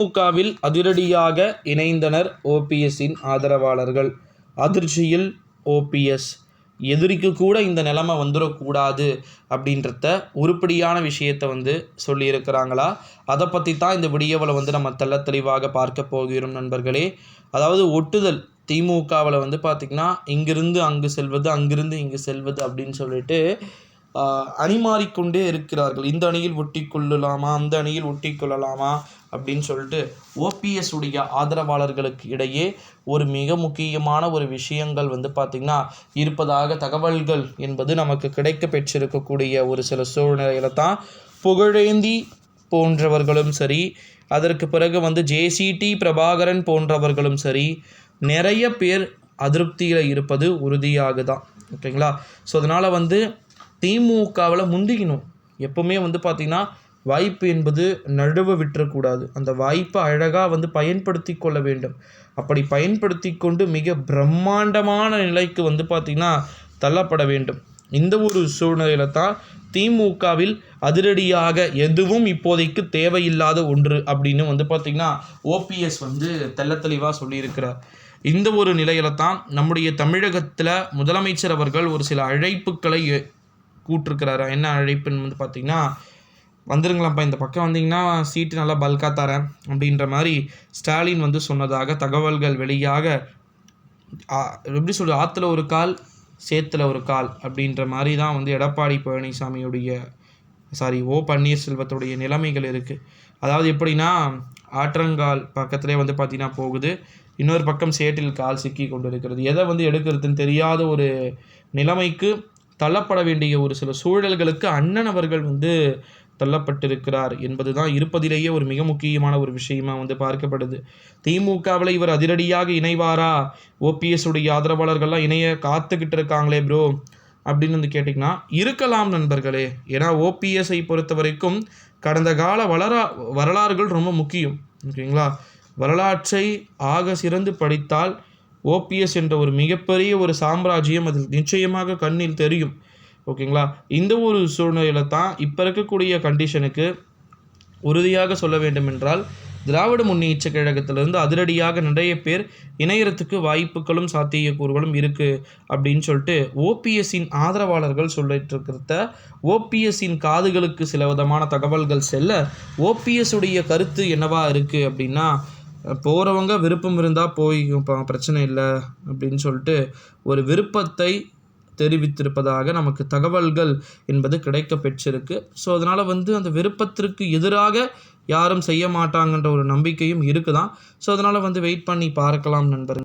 திமுகவில் அதிரடியாக இணைந்தனர் ஓபிஎஸ்ஸின் ஆதரவாளர்கள். அதிர்ச்சியில் ஓபிஎஸ் எதிரிக்கு கூட இந்த நிலைமை வந்துடக்கூடாது அப்படின்றத உருப்படியான விஷயத்தை வந்து சொல்லியிருக்கிறாங்களா? அதை பற்றி தான் இந்த விடியவளை வந்து நம்ம தெள்ள தெளிவாக பார்க்க போகிறோம் நண்பர்களே. அதாவது ஒட்டுதல் திமுகவில் வந்து பார்த்திங்கன்னா இங்கிருந்து அங்கு செல்வது அங்கிருந்து இங்கு செல்வது அப்படின்னு சொல்லிட்டு அணிமாறிக்கொண்டே இருக்கிறார்கள். இந்த அணியில் ஒட்டி கொள்ளலாமா அந்த அணியில் ஒட்டி கொள்ளலாமா அப்படின்னு சொல்லிட்டு ஓபிஎஸ் உடைய ஆதரவாளர்களுக்கு இடையே ஒரு மிக முக்கியமான ஒரு விஷயங்கள் வந்து பார்த்திங்கன்னா இருப்பதாக தகவல்கள் என்பது நமக்கு கிடைக்க பெற்றிருக்கக்கூடிய ஒரு சில சூழ்நிலையில தான் புகழேந்தி போன்றவர்களும் சரி அதற்கு பிறகு வந்து ஜேசிடி பிரபாகரன் போன்றவர்களும் சரி நிறைய பேர் அதிருப்தியில் இருப்பது உறுதியாக தான் ஓகேங்களா? ஸோ அதனால் வந்து திமுகவில் முந்திக்கணும். எப்போவுமே வந்து பார்த்திங்கன்னா வாய்ப்பு என்பது நழுவ விட்டுறக்கூடாது. அந்த வாய்ப்பை அழகாக வந்து பயன்படுத்தி கொள்ள வேண்டும். அப்படி பயன்படுத்தி கொண்டு மிக பிரம்மாண்டமான நிலைக்கு வந்து பார்த்திங்கன்னா தள்ளப்பட வேண்டும். இந்த ஒரு சூழ்நிலையில தான் திமுகவில் அதிரடியாக எதுவும் இப்போதைக்கு தேவையில்லாத ஒன்று அப்படின்னு வந்து பார்த்திங்கன்னா ஓபிஎஸ் வந்து தெள்ளத் தெளிவாக சொல்லியிருக்கிறார். இந்த ஒரு நிலையில தான் நம்முடைய தமிழகத்தில் முதலமைச்சர் அவர்கள் ஒரு சில அழைப்புகளை கூட்டிருக்கிறாரா? என்ன அழைப்புன்னு வந்து பார்த்திங்கன்னா வந்துருங்களாம்ப்பா இந்த பக்கம் வந்தீங்கன்னா சீட்டு நல்லா பல்காக தரேன் அப்படின்ற மாதிரி ஸ்டாலின் வந்து சொன்னதாக தகவல்கள் வெளியாக எப்படி சொல்கிறது ஆற்றுல ஒரு கால் சேத்துல ஒரு கால் அப்படின்ற மாதிரி தான் வந்து எடப்பாடி பழனிசாமியுடைய சாரி ஓ பன்னீர்செல்வத்துடைய நிலைமைகள் இருக்குது அதாவது எப்படின்னா ஆற்றங்கால் பக்கத்திலே வந்து பார்த்தீங்கன்னா போகுது. இன்னொரு பக்கம் சேற்றில் கால் சிக்கி கொண்டு இருக்கிறது எதை வந்து எடுக்கிறதுன்னு தெரியாத ஒரு நிலைமைக்கு தள்ளப்பட வேண்டிய ஒரு சில சூழல்களுக்கு அண்ணன் அவர்கள் வந்து தள்ளப்பட்டிருக்கிறார் என்பது தான் இருப்பதிலேயே ஒரு மிக முக்கியமான ஒரு விஷயமா வந்து பார்க்கப்படுது. திமுகவில் இவர் அதிரடியாக இணைவாரா? ஓபிஎஸ் உடைய ஆதரவாளர்கள்லாம் இணைய காத்துக்கிட்டு இருக்காங்களே ப்ரோ அப்படின்னு வந்து கேட்டிங்கன்னா இருக்கலாம் நண்பர்களே. ஏன்னா ஓபிஎஸ்ஐ பொறுத்த வரைக்கும் கடந்த கால வளரா வரலாறுகள் ரொம்ப முக்கியம். ஓகேங்களா? வரலாற்றை ஆக சிறந்து படித்தால் ஓபிஎஸ் என்ற ஒரு மிகப்பெரிய ஒரு சாம்ராஜ்யம் அதில் நிச்சயமாக கண்ணில் தெரியும். ஓகேங்களா? இந்த ஒரு சூழ்நிலையில் தான் இப்போ இருக்கக்கூடிய கண்டிஷனுக்கு உறுதியாக சொல்ல வேண்டும் என்றால் திராவிட முன்னேற்ற கழகத்திலிருந்து அதிரடியாக நிறைய பேர் இணையறதுக்கு வாய்ப்புகளும் சாத்தியக்கூறுகளும் இருக்குது அப்படின்னு சொல்லிட்டு ஓபிஎஸ்ஸின் ஆதரவாளர்கள் சொல்லிட்டு இருக்கிறத ஓபிஎஸ்ஸின் காதுகளுக்கு சில விதமான தகவல்கள் செல்ல ஓபிஎஸ் உடைய கருத்து என்னவா இருக்குது அப்படின்னா போகிறவங்க விருப்பம் இருந்தால் போய்ப்பா பிரச்சனை இல்லை அப்படின்னு சொல்லிட்டு ஒரு விருப்பத்தை தெரிவித்திருப்பதாக நமக்கு தகவல்கள் என்பது கிடைக்க பெற்றிருக்கு. ஸோ அதனால் வந்து அந்த விருப்பத்திற்கு எதிராக யாரும் செய்ய மாட்டாங்கன்ற ஒரு நம்பிக்கையும் இருக்குதான். ஸோ அதனால் வந்து வெயிட் பண்ணி பார்க்கலாம் நண்பர்கள்.